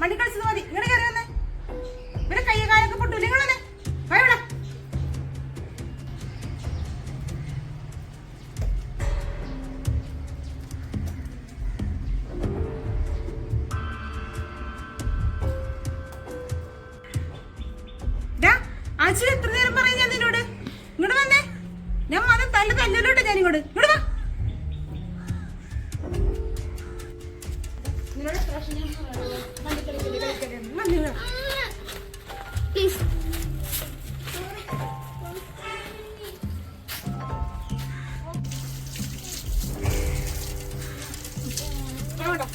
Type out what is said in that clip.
മണി കളിച്ചത് മതി. ഇങ്ങനെ കയറി വന്നേ. ഇവരെ കയ്യ കാലൊക്കെ പൊട്ടു. നിങ്ങളെ വയവിട എത്ര നേരം പറയും ഞാൻ നിന്നോട്? ഇങ്ങോട്ട് വന്നേ. ഞാൻ മതം തല്ല തല്ലലോട്ട് ഞാൻ ഇങ്ങോട്ട്. ഇങ്ങോട്ട് വാ. പ്ലീസ് അവിടെ